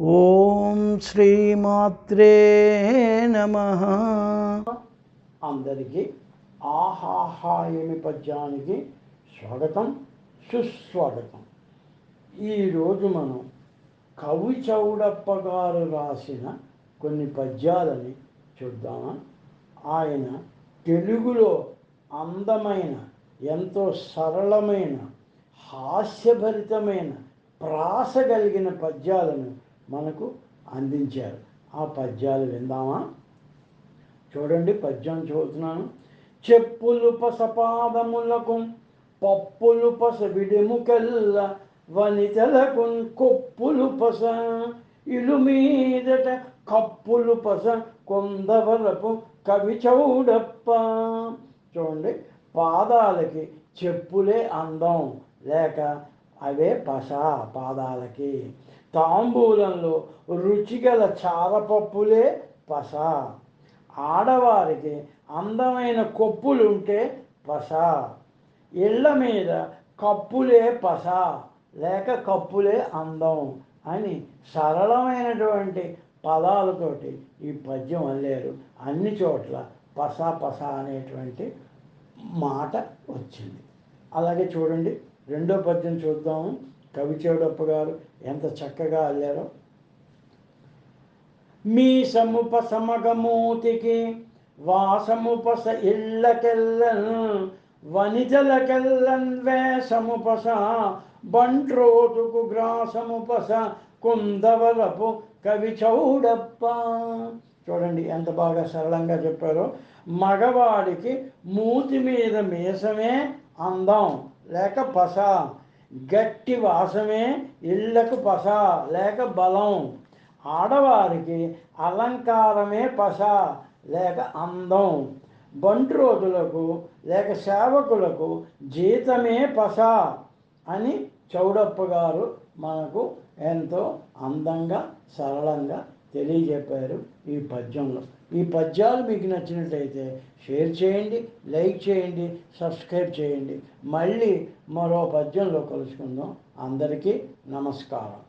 ఓం శ్రీమాత్రే నమ. అందరికీ ఆహాహాయమి పద్యానికి స్వాగతం సుస్వాగతం. ఈరోజు మనం కవి చౌడప్ప గారు రాసిన కొన్ని పద్యాలని చూద్దామా. ఆయన తెలుగులో అందమైన ఎంతో సరళమైన హాస్యభరితమైన ప్రాస కలిగిన పద్యాలను మనకు అందించారు. ఆ పద్యాలు విందామా? చూడండి పద్యం చూస్తున్నాను చెప్పులు పసపాదములకు పప్పులు పస విడిముకెల్ల వనితలకు కొప్పులు పస ఇలు మీదట కప్పులు పస కొందవరపు కవి చౌడప్ప. చూడండి పాదాలకి చెప్పులే అందం లేక అవే పస పాదాలకి. తాంబూలంలో రుచిగల చారపప్పులే పస. ఆడవారికి అందమైన కొప్పులుంటే పస. ఇళ్ళ మీద కప్పులే పస లేక కప్పులే అందం అని సరళమైనటువంటి పదాలతోటి ఈ పద్యం అల్లారు అన్ని చోట్ల పస పస అనేటువంటి మాట వచ్చింది. అలాగే చూడండి రెండో పద్యం చూద్దాము. కవిచేడప్ప గారు ఎంత చక్కగా అల్లారో. మీ సముప వాసము పస ఇళ్ళకెల్లన్ వనిజలకెల్లన్ వేసము పస బంట్రోతుకు గ్రాసము పస కుందవలపు కవి చౌడప్ప చూడండి ఎంత బాగా సరళంగా చెప్పారో. మగవాడికి మూతి మీద మీసమే అందం లేక పస గట్టి వాసమే ఇళ్ళకు పస లేక బలం. ఆడవారికి అలంకారమే పస లేక అందం. బంట్రోతులకు లేక సేవకులకు జీతమే పస అని చౌడప్ప గారు మనకు ఎంతో అందంగా సరళంగా తెలియజెప్పారు ఈ పద్యంలో. ఈ పద్యాలు మీకు నచ్చినట్లయితే షేర్ చేయండి లైక్ చేయండి సబ్స్క్రైబ్ చేయండి. మళ్ళీ మరో పద్యంలో కలుసుకుందాం. అందరికీ నమస్కారం.